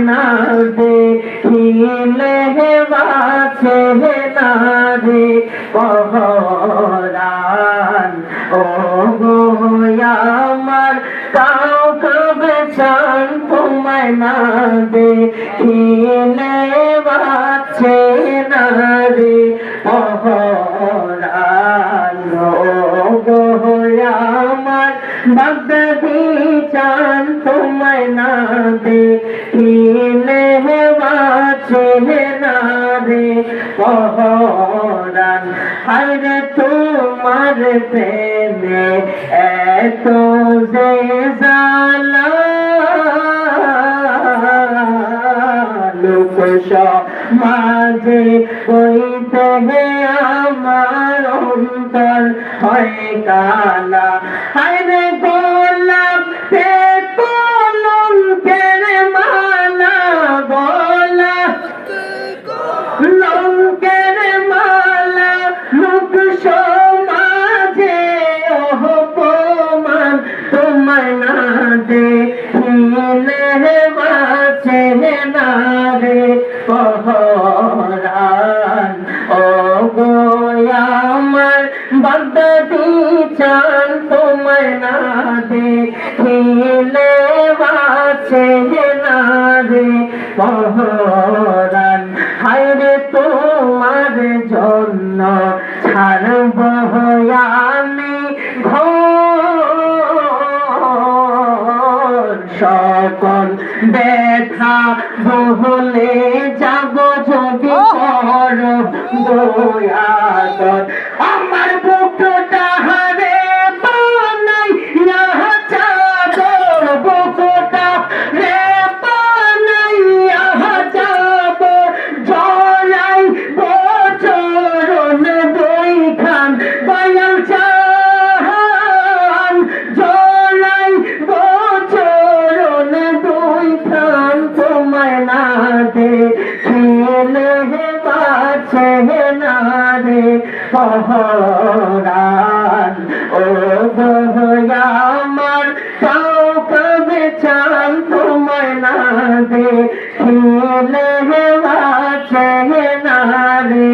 না দেখিলে বাছে না রে পহরান ও গো আমার কাউ কবে চান তোমায় না দেখিলে বাছে না রে পহরান ও গো আমার বাগদি চান তোমায় না দেখিলে বাছে না রে পহরান হরে তোমার প্রেমে এত যে জালা মাঝে কইতে হে আমার অন্তর হয় কালা। হরে গোলাপ তে কলম কেরে মালা গোলাপ লঙ্কের মালা, মুখ সমাজে অপমান। তোমায় না দে হিলে না রে পহরান ও আমার বাগদি চান তোমায় না দে বাঁচে না রে পহরান সকল ব্যথা বহলে যাব যদি কর দয়াদর রে ও গহয়া আমার পাও কবে চান তোমায় না দে খেলে বাছে না রে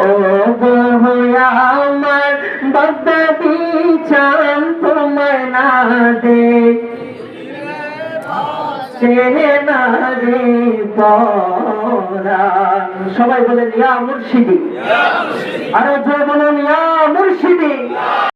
ও গহয়া আমার বাগদাদি চান তোমায় না দে পরাণ সবাই বলেন ইয়া মুর্শিদি। আরও জোর বলেন ইয়া মুর্শিদি।